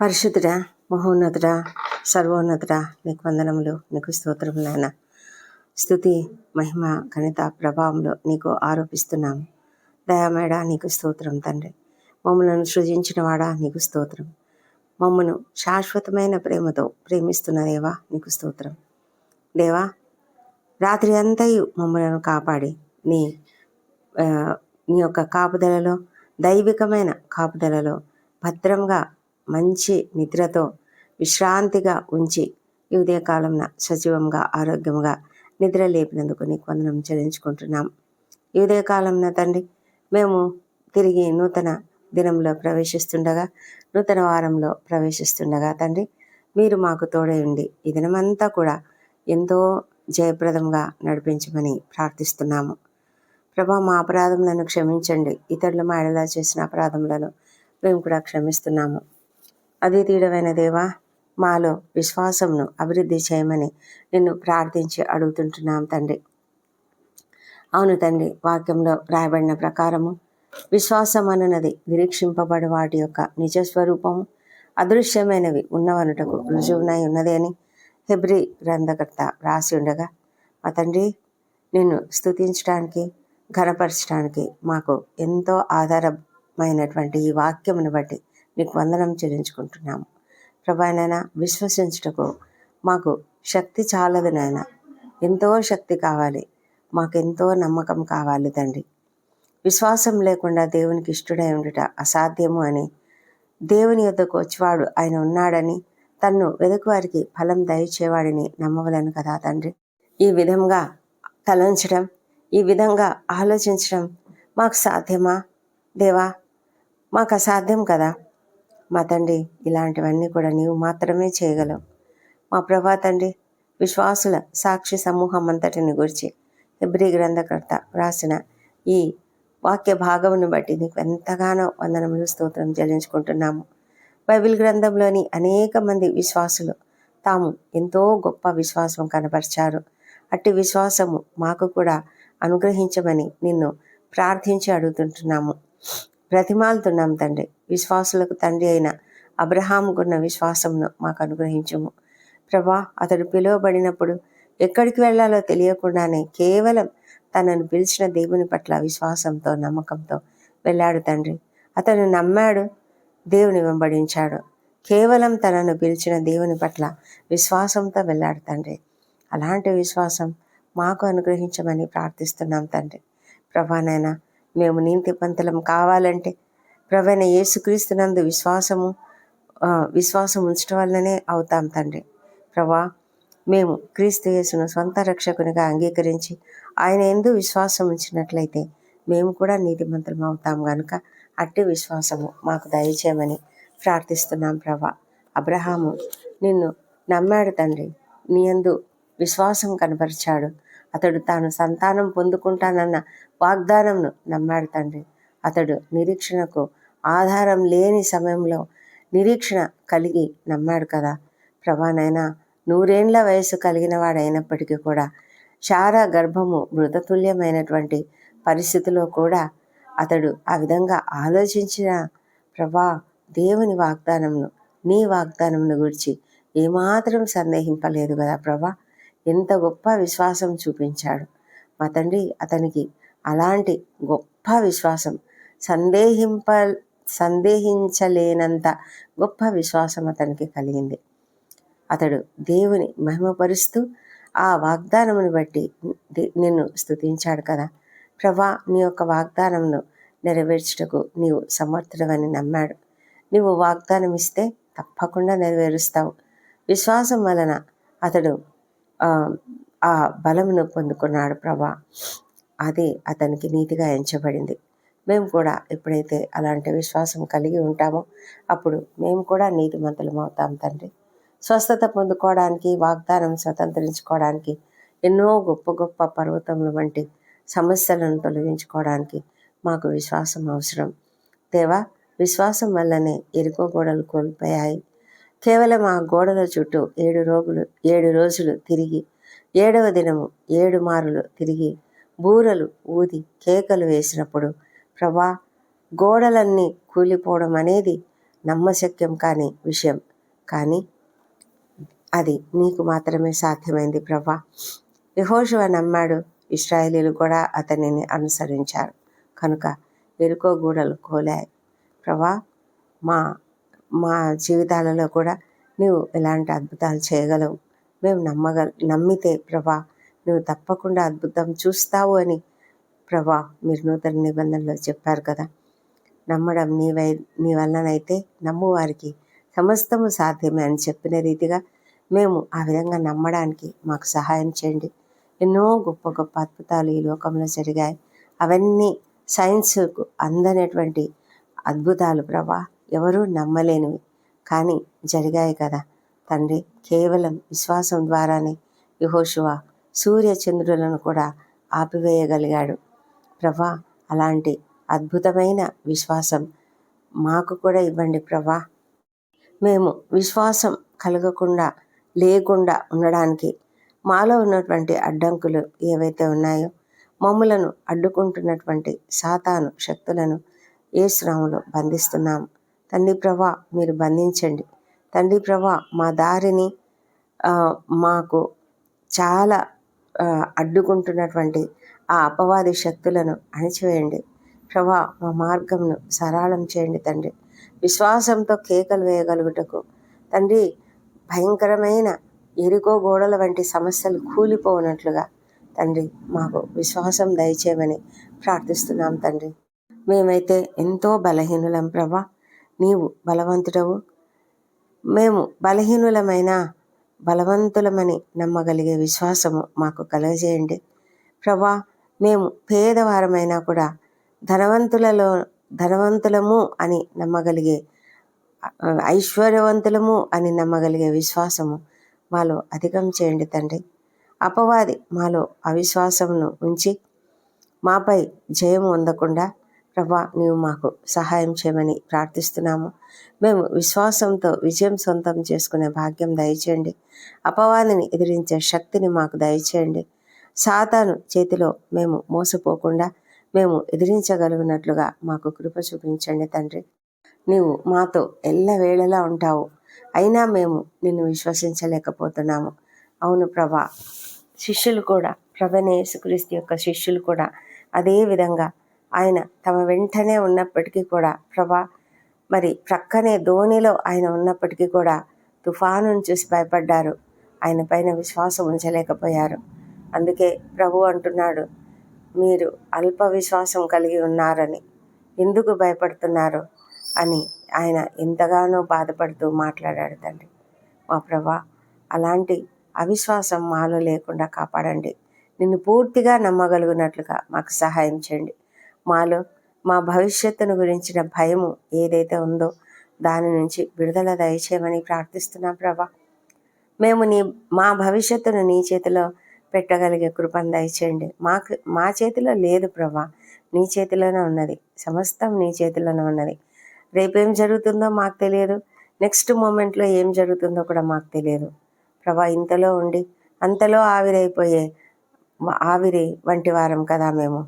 పరిశుద్ధుడా మహోన్నతుడా సర్వోన్నతుడా నీకు వందనములు నీకు స్తోత్రం నాయన. స్థుతి మహిమ ఘనత ప్రభావంలో నీకు ఆరోపిస్తున్నాము దయామేడా నీకు స్తోత్రం తండ్రి. మమ్మలను సృజించిన వాడా నీకు స్తోత్రం. మమ్మను శాశ్వతమైన ప్రేమతో ప్రేమిస్తున్న దేవా నీకు స్తోత్రం. దేవా రాత్రి అంతయు మమ్మలను కాపాడి నీ నీ యొక్క కాపుదలలో దైవికమైన కాపుదలలో భద్రంగా మంచి నిద్రతో విశ్రాంతిగా ఉంచి ఈ ఉదయకాలంన సజీవంగా ఆరోగ్యంగా నిద్ర లేపినందుకు నీకు వందనం చెల్లించుకుంటున్నాం. ఈ ఉదయకాలంన తండ్రి మేము తిరిగి నూతన దినంలో ప్రవేశిస్తుండగా నూతన వారంలో ప్రవేశిస్తుండగా తండ్రి మీరు మాకు తోడయండి ఉండి ఈ దినమంతా కూడా ఎంతో జయప్రదంగా నడిపించమని ప్రార్థిస్తున్నాము. ప్రభా మా అపరాధములను క్షమించండి. ఇతరుల మా ఎడలా చేసిన అపరాధములను మేము కూడా క్షమిస్తున్నాము. అది తీయడమైన దేవా మాలో విశ్వాసంను అభివృద్ధి చేయమని నిన్ను ప్రార్థించి అడుగుతుంటున్నాం తండ్రి. అవును తండ్రి వాక్యంలో రాయబడిన ప్రకారము విశ్వాసం అనున్నది నిరీక్షింపబడి వాటి యొక్క నిజస్వరూపము అదృశ్యమైనవి ఉన్నవనుటకు రుజువునై ఉన్నది అని హెబ్రి గ్రంథకర్త రాసి ఉండగా మా తండ్రి నిన్ను స్థుతించడానికి ఘనపరచడానికి మాకు ఎంతో ఆధారమైనటువంటి ఈ వాక్యమును బట్టి నీకు వందనం చెల్లించుకుంటున్నాము. ప్రభానైనా విశ్వసించుటకు మాకు శక్తి చాలదు నాయన. ఎంతో శక్తి కావాలి. మాకెంతో నమ్మకం కావాలి తండ్రి. విశ్వాసం లేకుండా దేవునికి ఇష్టడై ఉండుట అసాధ్యము అని దేవుని యొద్దకు వచ్చేవాడు ఆయన ఉన్నాడని తన్ను వెదకువారికి ఫలం దయచేవాడిని నమ్మవలను కదా తండ్రి. ఈ విధంగా తలంచడం ఈ విధంగా ఆలోచించడం మాకు సాధ్యమా? దేవా మాకు అసాధ్యం కదా? మా తండ్రి ఇలాంటివన్నీ కూడా నీవు మాత్రమే చేయగలవు. మా ప్రభా తండ్రి విశ్వాసుల సాక్షి సమూహం అంతటిని గురించి హెబ్రి గ్రంథకర్త రాసిన ఈ వాక్య భాగమును బట్టి నీకు ఎంతగానో వందనములు స్తోత్రం చెల్లించుకుంటున్నాము. బైబిల్ గ్రంథంలోని అనేక మంది విశ్వాసులు తాము ఎంతో గొప్ప విశ్వాసం కనపరిచారు. అట్టి విశ్వాసము మాకు కూడా అనుగ్రహించమని నిన్ను ప్రార్థించి అడుగుతుంటున్నాము. బ్రతిమాలుతున్నాం తండ్రి. విశ్వాసులకు తండ్రి అయిన అబ్రహాముకున్న విశ్వాసమును మాకు అనుగ్రహించుము. ప్రభా అతడు పిలువబడినప్పుడు ఎక్కడికి వెళ్ళాలో తెలియకుండానే కేవలం తనను పిలిచిన దేవుని పట్ల విశ్వాసంతో నమ్మకంతో వెళ్ళాడు తండ్రి. అతను నమ్మాడు దేవుని వెంబడించాడు. కేవలం తనను పిలిచిన దేవుని పట్ల విశ్వాసంతో వెళ్ళాడు తండ్రి. అలాంటి విశ్వాసం మాకు అనుగ్రహించమని ప్రార్థిస్తున్నాం తండ్రి. ప్రభానైనా మేము నీతిపంతులం కావాలంటే ప్రభైన యేసుక్రీస్తునందు విశ్వాసము విశ్వాసం ఉంచడం వల్లనే అవుతాం తండ్రి. ప్రభా మేము క్రీస్తు యేసును సొంత రక్షకునిగా అంగీకరించి ఆయన ఎందు విశ్వాసం ఉంచినట్లయితే మేము కూడా నీతిమంతులం అవుతాం కనుక అట్టి విశ్వాసము మాకు దయచేయమని ప్రార్థిస్తున్నాం ప్రభా. అబ్రహాము నిన్ను నమ్మాడు తండ్రి. నీ యందు విశ్వాసం కనపరిచాడు. అతడు తాను సంతానం పొందుకుంటానన్న వాగ్దానంను నమ్మాడు తండ్రి. అతడు నిరీక్షణకు ఆధారం లేని సమయంలో నిరీక్షణ కలిగి నమ్మాడు కదా. ప్రభానైనా నూరేండ్ల వయసు కలిగిన వాడైనప్పటికీ కూడా శారా గర్భము మృతతుల్యమైనటువంటి పరిస్థితిలో కూడా అతడు ఆ విధంగా ఆలోచించిన ప్రభా దేవుని వాగ్దానంను నీ వాగ్దానంను గురించి ఏమాత్రం సందేహింపలేదు కదా ప్రభా. ఎంత గొప్ప విశ్వాసం చూపించాడు. మా తండ్రి అతనికి అలాంటి గొప్ప విశ్వాసం సందేహింప సందేహించలేనంత గొప్ప విశ్వాసం అతనికి కలిగింది. అతడు దేవుని మహిమపరుస్తూ ఆ వాగ్దానమును బట్టి నిన్ను స్తుతించాడు కదా. ప్రభా నీ యొక్క వాగ్దానంను నెరవేర్చుటకు నీవు సమర్థుడవని నమ్మాడు. నీవు వాగ్దానం ఇస్తే తప్పకుండా నెరవేరుస్తావు. విశ్వాసం వలన అతడు ఆ, బలమును పొందుకున్నాడు ప్రభా. అది అతనికి నీతిగా ఎంచబడింది. మేము కూడా ఎప్పుడైతే అలాంటి విశ్వాసం కలిగి ఉంటామో అప్పుడు మేము కూడా నీతిమంతులం అవుతాం తండ్రి. స్వస్థత పొందుకోవడానికి వాగ్దానం స్వతంత్రించుకోవడానికి ఎన్నో గొప్ప గొప్ప పర్వతముల వంటి సమస్యలను తొలగించుకోవడానికి మాకు విశ్వాసం అవసరం. దేవా విశ్వాసం వల్లనే ఎరుకో గోడలు కోల్పోయాయి. కేవలం ఆ గోడల చుట్టూ ఏడు రోజులు ఏడు రోజులు తిరిగి ఏడవ దినము ఏడు మారులు తిరిగి బూరలు ఊది కేకలు వేసినప్పుడు ప్రభా గోడలన్నీ కూలిపోవడం అనేది నమ్మశక్యం కాని విషయం. కానీ అది నీకు మాత్రమే సాధ్యమైంది ప్రభా. యహోశివ నమ్మాడు ఇస్రాయేలీలు కూడా అతనిని అనుసరించారు. కనుక ఎరుకో గూడలు కోలాయి. ప్రభా మా మా జీవితాలలో కూడా నువ్వు ఇలాంటి అద్భుతాలు చేయగలవు. మేము నమ్మగల నమ్మితే ప్రభా నువ్వు తప్పకుండా అద్భుతం చూస్తావు అని ప్రభా మీరు నూతన నిబంధనలో చెప్పారు కదా. నమ్మడం నీవై నీ వలనైతే నమ్మువారికి సమస్తము సాధ్యమే అని చెప్పిన రీతిగా మేము ఆ విధంగా నమ్మడానికి మాకు సహాయం చేయండి. ఎన్నో గొప్ప గొప్ప అద్భుతాలు ఈ లోకంలో జరిగాయి. అవన్నీ సైన్స్కు అందనటువంటి అద్భుతాలు ప్రభా. ఎవరూ నమ్మలేనివి. కానీ జరిగాయి కదా. తండ్రి కేవలం విశ్వాసం ద్వారానే యహోశువ సూర్య చంద్రులను కూడా ఆపివేయగలిగాడు. ప్రభా అలాంటి అద్భుతమైన విశ్వాసం మాకు కూడా ఇవ్వండి ప్రభా. మేము విశ్వాసం కలగకుండా లేకుండా ఉండడానికి మాలో ఉన్నటువంటి అడ్డంకులు ఏవైతే ఉన్నాయో మమ్ములను అడ్డుకుంటున్నటువంటి సాతాను శక్తులను ఏ శ్రమలో బంధిస్తున్నాము. తండ్రి ప్రభా మీరు బంధించండి. తండ్రి ప్రభా మా దారిని మాకు చాలా అడ్డుకుంటున్నటువంటి ఆ అపవాది శక్తులను అణిచివేయండి. ప్రభా మా మార్గంను సరళం చేయండి తండ్రి. విశ్వాసంతో కేకలు వేయగలుగుటకు. తండ్రి భయంకరమైన ఎరుకో గోడల వంటి సమస్యలు కూలిపోనట్లుగా తండ్రి మాకు విశ్వాసం దయచేయమని ప్రార్థిస్తున్నాం తండ్రి. మేమైతే ఎంతో బలహీనులం ప్రభా. నీవు బలవంతుడవు. మేము బలహీనులమైన బలవంతులమని నమ్మగలిగే విశ్వాసము మాకు కలుగజేయండి. ప్రభా మేము పేదవారమైనా కూడా ధనవంతులలో ధనవంతులము అని నమ్మగలిగే ఐశ్వర్యవంతులము అని నమ్మగలిగే విశ్వాసము మాలో అధికం చేయండి తండ్రి. అపవాది మాలో అవిశ్వాసమును ఉంచి మాపై జయం పొందకుండా ప్రభా నీవు మాకు సహాయం చేయమని ప్రార్థిస్తున్నాము. మేము విశ్వాసంతో విజయం సొంతం చేసుకునే భాగ్యం దయచేయండి. అపవాదిని ఎదిరించే శక్తిని మాకు దయచేయండి. సాతాను చేతిలో మేము మోసపోకుండా మేము ఎదిరించగలిగినట్లుగా మాకు కృప చూపించండి తండ్రి. నీవు మాతో ఎల్లవేళలా ఉంటావు. అయినా మేము నిన్ను విశ్వసించలేకపోతున్నాము. అవును ప్రభా శిష్యులు కూడా ప్రభనే యేసుక్రీస్తు యొక్క శిష్యులు కూడా అదే విధంగా ఆయన తమ వెంటనే ఉన్నప్పటికీ కూడా ప్రభా మరి ప్రక్కనే ధోనిలో ఆయన ఉన్నప్పటికీ కూడా తుఫానును చూసి భయపడ్డారు. ఆయన పైన విశ్వాసం ఉంచలేకపోయారు. అందుకే ప్రభు అంటున్నాడు మీరు అల్ప విశ్వాసం కలిగి ఉన్నారని. ఎందుకు భయపడుతున్నారు అని ఆయన ఎంతగానో బాధపడుతూ మాట్లాడాడు తండ్రి. మా ప్రభా అలాంటి అవిశ్వాసం మాలో లేకుండా కాపాడండి. నిన్ను పూర్తిగా నమ్మగలుగునట్లుగా మాకు సహాయం చేయండి. మాలో మా భవిష్యత్తును గురించిన భయము ఏదైతే ఉందో దాని నుంచి విడుదల దయచేయమని ప్రార్థిస్తున్నాం ప్రభా. మేము నీ మా భవిష్యత్తును నీ చేతిలో పెట్టగలిగే కృపను దయచేయండి. మాకు మా చేతిలో లేదు ప్రభా. నీ చేతిలోనే ఉన్నది. సమస్తం నీ చేతిలోనే ఉన్నది. రేపేం జరుగుతుందో మాకు తెలియదు. నెక్స్ట్ మూమెంట్లో ఏం జరుగుతుందో కూడా మాకు తెలియదు. ప్రభా ఇంతలో ఉండి అంతలో ఆవిరైపోయే ఆవిరి వంటి వారం కదా మేము.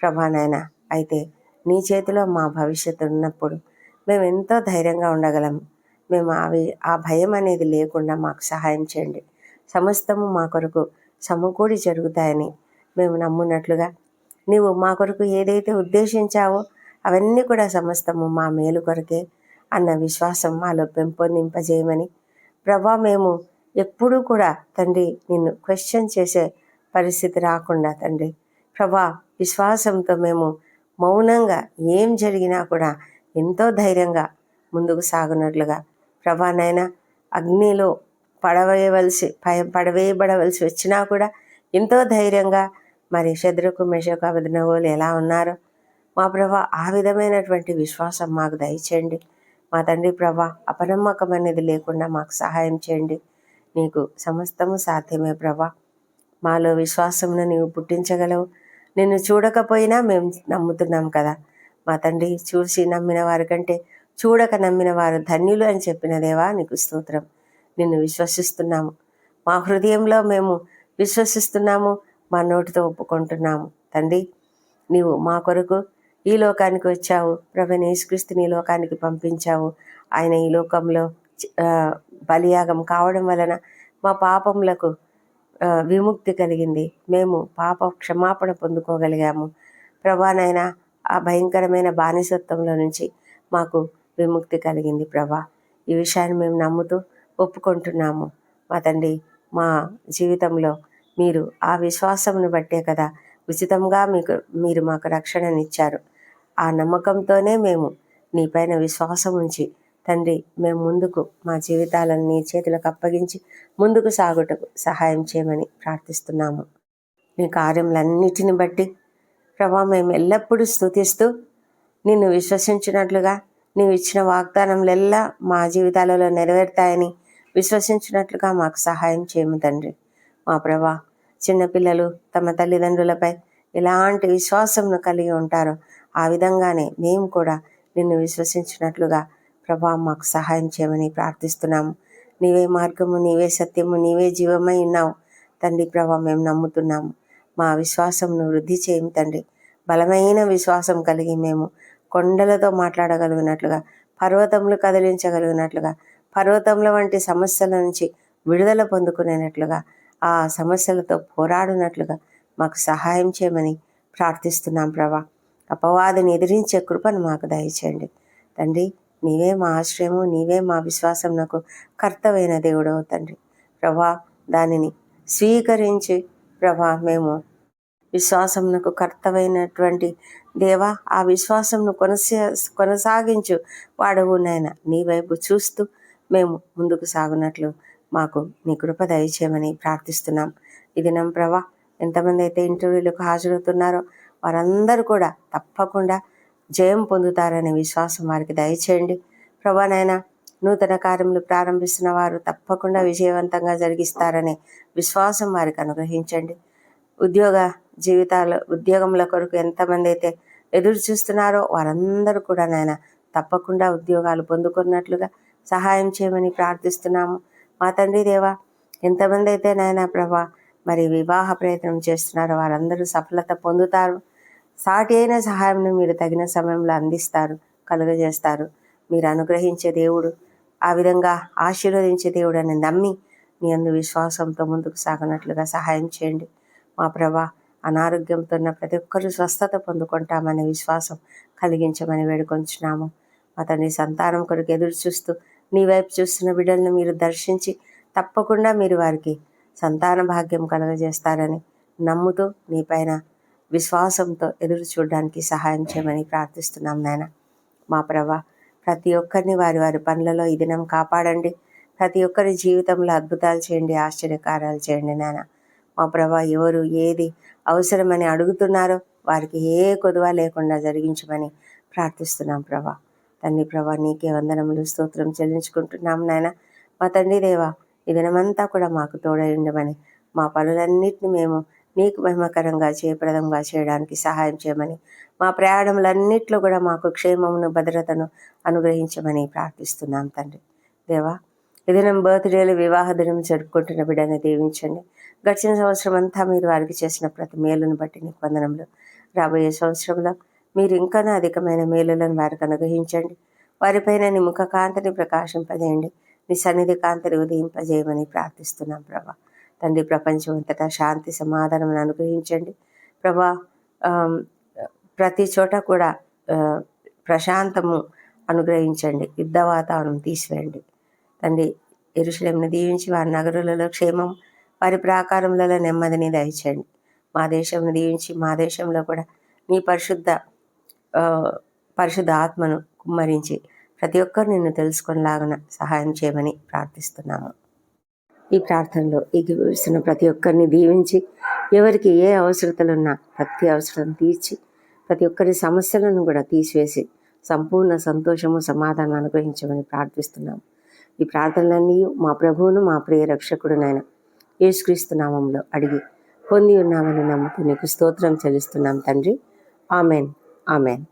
ప్రభా నాయన అయితే నీ చేతిలో మా భవిష్యత్తు ఉన్నప్పుడు మేము ఎంతో ధైర్యంగా ఉండగలం. మేము అవి ఆ భయం అనేది లేకుండా మాకు సహాయం చేయండి. సమస్తము మా కొరకు సమకూడి జరుగుతాయని మేము నమ్మున్నట్లుగా నీవు మా కొరకు ఏదైతే ఉద్దేశించావో అవన్నీ కూడా సమస్తము మా మేలు కొరకే అన్న విశ్వాసం మాలో పెంపొందింపజేయమని ప్రభా మేము ఎప్పుడూ కూడా తండ్రి నిన్ను క్వశ్చన్ చేసే పరిస్థితి రాకుండా తండ్రి. ప్రభా విశ్వాసంతో మేము మౌనంగా ఏం జరిగినా కూడా ఎంతో ధైర్యంగా ముందుకు సాగునట్లుగా. ప్రభా అగ్నిలో పడవేయవలసి పయ పడవేయబడవలసి వచ్చినా కూడా ఎంతో ధైర్యంగా మరి శత్రుకు మెషకు అభినవులు ఎలా ఉన్నారో మా ప్రభా ఆ విధమైనటువంటి విశ్వాసం మాకు దయచేయండి. మా తండ్రి ప్రభా అపనమ్మకం అనేది లేకుండా మాకు సహాయం చేయండి. నీకు సమస్తము సాధ్యమే ప్రభా. మాలో విశ్వాసమును నీవు పుట్టించగలవు. నిన్ను చూడకపోయినా మేము నమ్ముతున్నాం కదా. మా తండ్రి చూసి నమ్మిన వారి కంటే చూడక నమ్మిన వారు ధన్యులు అని చెప్పిన దేవా నీకు స్తోత్రం. నిన్ను విశ్వసిస్తున్నాము. మా హృదయంలో మేము విశ్వసిస్తున్నాము మా నోటితో ఒప్పుకుంటున్నాము. తండ్రి నీవు మా కొరకు ఈ లోకానికి వచ్చావు. ప్రభు యేసుక్రీస్తుని ఈ లోకానికి పంపించావు. ఆయన ఈ లోకంలో బలియాగం కావడం వలన మా పాపములకు విముక్తి కలిగింది. మేము పాప క్షమాపణ పొందుకోగలిగాము. ప్రభానైనా ఆ భయంకరమైన బానిసత్వంలో నుంచి మాకు విముక్తి కలిగింది ప్రభా. ఈ విషయాన్ని మేము నమ్ముతూ ఒప్పుకుంటున్నాము. మా తండ్రి మా జీవితంలో మీరు ఆ విశ్వాసమును బట్టే కదా ఉచితంగా మీకు మీరు మాకు రక్షణనిచ్చారు. ఆ నమ్మకంతోనే మేము నీపైన విశ్వాసం ఉంచి తండ్రి మేము ముందుకు మా జీవితాలను నీ చేతులకు అప్పగించి ముందుకు సాగుటకు సహాయం చేయమని ప్రార్థిస్తున్నాము. నీ కార్యములన్నిటిని బట్టి ప్రభా మేము ఎల్లప్పుడూ స్తుతిస్తూ నిన్ను విశ్వసించినట్లుగా నీవు ఇచ్చిన వాగ్దానములెల్లా మా జీవితాలలో నెరవేరుతాయని విశ్వసించినట్లుగా మాకు సహాయం చేయము తండ్రి. మా ప్రభా చిన్నపిల్లలు తమ తల్లిదండ్రులపై ఎలాంటి విశ్వాసంను కలిగి ఉంటారో ఆ విధంగానే మేము కూడా నిన్ను విశ్వసించినట్లుగా ప్రభా మాకు సహాయం చేయమని ప్రార్థిస్తున్నాము. నీవే మార్గము నీవే సత్యము నీవే జీవమై ఉన్నావు. తండ్రి ప్రభా మేము నమ్ముతున్నాము. మా విశ్వాసంను వృద్ధి చేయము తండ్రి. బలమైన విశ్వాసం కలిగి మేము కొండలతో మాట్లాడగలిగినట్లుగా పర్వతములు కదిలించగలిగినట్లుగా పర్వతముల వంటి సమస్యల నుంచి విడుదల పొందుకునేటట్లుగా ఆ సమస్యలతో పోరాడినట్లుగా మాకు సహాయం చేయమని ప్రార్థిస్తున్నాం ప్రభా. అపవాదిని ఎదిరించే కృపను మాకు దయచేయండి. తండ్రి నీవే మా ఆశ్రయము నీవే మా విశ్వాసం నాకు కర్తవైన దేవుడవు తండ్రి. ప్రభా దానిని స్వీకరించి ప్రభా మేము విశ్వాసంకు కర్తవైనటువంటి దేవా ఆ విశ్వాసంను కొనసా కొనసాగించు వాడవు నాయన. నీ వైపు చూస్తూ మేము ముందుకు సాగునట్లు మాకు నీ కృప దయచేయమని ప్రార్థిస్తున్నాం. ఇది నమ్ ప్రభా ఎంతమంది అయితే ఇంటర్వ్యూలకు హాజరవుతున్నారో వారందరూ కూడా తప్పకుండా జయం పొందుతారనే విశ్వాసం వారికి దయచేయండి. ప్రభా నూతన కార్యములు ప్రారంభిస్తున్న వారు తప్పకుండా విజయవంతంగా జరిగిస్తారనే విశ్వాసం వారికి అనుగ్రహించండి. ఉద్యోగ జీవితాలు ఉద్యోగముల కొరకు ఎంతమంది అయితే ఎదురు చూస్తున్నారో వారందరూ కూడా నాయన తప్పకుండా ఉద్యోగాలు పొందుకున్నట్లుగా సహాయం చేయమని ప్రార్థిస్తున్నాము. మా తండ్రి దేవా ఎంతమంది అయితే నాయన ప్రభా మరి వివాహ ప్రయత్నం చేస్తున్నారో వారందరూ సఫలత పొందుతారు. సాటి అయిన సహాయంను మీరు తగిన సమయంలో అందిస్తారు కలుగజేస్తారు. మీరు అనుగ్రహించే దేవుడు ఆ విధంగా ఆశీర్వదించే దేవుడు అని నమ్మి నీ అందు విశ్వాసంతో ముందుకు సాగనట్లుగా సహాయం చేయండి. మా ప్రభా అనారోగ్యంతో ఉన్న ప్రతి ఒక్కరూ స్వస్థత పొందుకుంటామనే విశ్వాసం కలిగించమని వేడుకొంచున్నాము. మా తండ్రి సంతానం కొరకు ఎదురు చూస్తూ నీ వైపు చూస్తున్న బిడ్డలను మీరు దర్శించి తప్పకుండా మీరు వారికి సంతాన భాగ్యం కలుగజేస్తారని నమ్ముతూ నీ పైన విశ్వాసంతో ఎదురు చూడడానికి సహాయం చేయమని ప్రార్థిస్తున్నాం నాయన. మా ప్రభా ప్రతి ఒక్కరిని వారి వారి పనులలో ఈ దినం కాపాడండి. ప్రతి ఒక్కరి జీవితంలో అద్భుతాలు చేయండి ఆశ్చర్యకార్యాలు చేయండి నాయన. మా ప్రభా ఎవరు ఏది అవసరమని అడుగుతున్నారో వారికి ఏ కొదువ లేకుండా జరిగించమని ప్రార్థిస్తున్నాం ప్రభా. తండ్రి ప్రభా నీకే వందనములు స్తోత్రం చెల్లించుకుంటున్నాం నాయన. మా తండ్రి దేవా ఈ దినమంతా కూడా మాకు తోడై ఉండమని మా పనులన్నిటిని మేము నీకు మహిమకరంగా జయప్రదంగా చేయడానికి సహాయం చేయమని మా ప్రయాణములన్నిట్లో కూడా మాకు క్షేమమును భద్రతను అనుగ్రహించమని ప్రార్థిస్తున్నాం తండ్రి. దేవా ఈ దినం బర్త్డేలు వివాహ దినం జరుపుకుంటున్న బిడ్డని దీవించండి. గడిచిన సంవత్సరం అంతా మీరు వారికి చేసిన ప్రతి మేలును బట్టి నీకు వందనములు. రాబోయే సంవత్సరంలో మీరు ఇంకా అధికమైన మేలులను వారికి అనుగ్రహించండి. వారిపైన నీ ముఖ కాంతిని ప్రకాశింపజేయండి. నీ సన్నిధి కాంతిని ఉదయింపజేయమని ప్రార్థిస్తున్నాం ప్రభా. తండ్రి ప్రపంచం అంతటా శాంతి సమాధానం అనుగ్రహించండి. ప్రభా ప్రతి చోట కూడా ప్రశాంతము అనుగ్రహించండి. యుద్ధ వాతావరణం తీసివేయండి. తండ్రి ఎరుషులేంను దీవించి వారి నగరులలో క్షేమం వారి ప్రాకారములలో నెమ్మదిని దయచేయండి. మా దేశంను దీవించి మా దేశంలో కూడా నీ పరిశుద్ధ పరిశుద్ధ ఆత్మను కుమ్మరించి ప్రతి ఒక్కరు నిన్ను తెలుసుకునేలాగా సహాయం చేయమని ప్రార్థిస్తున్నాము. ఈ ప్రార్థనలో ఏకీభవిస్తున్న ప్రతి ఒక్కరిని దీవించి ఎవరికి ఏ అవసరతలున్నా ప్రతి అవసరం తీర్చి ప్రతి ఒక్కరి సమస్యలను కూడా తీసివేసి సంపూర్ణ సంతోషము సమాధానం అనుగ్రహించమని ప్రార్థిస్తున్నాం. ఈ ప్రార్థనలన్నీ మా ప్రభువును మా ప్రియ రక్షకుడునైన యేసుక్రీస్తు నామంలో అడిగి పొంది ఉన్నామని నమ్ముతూ నీకు స్తోత్రం చెల్లిస్తున్నాం తండ్రి. ఆమెన్. ఆమెన్.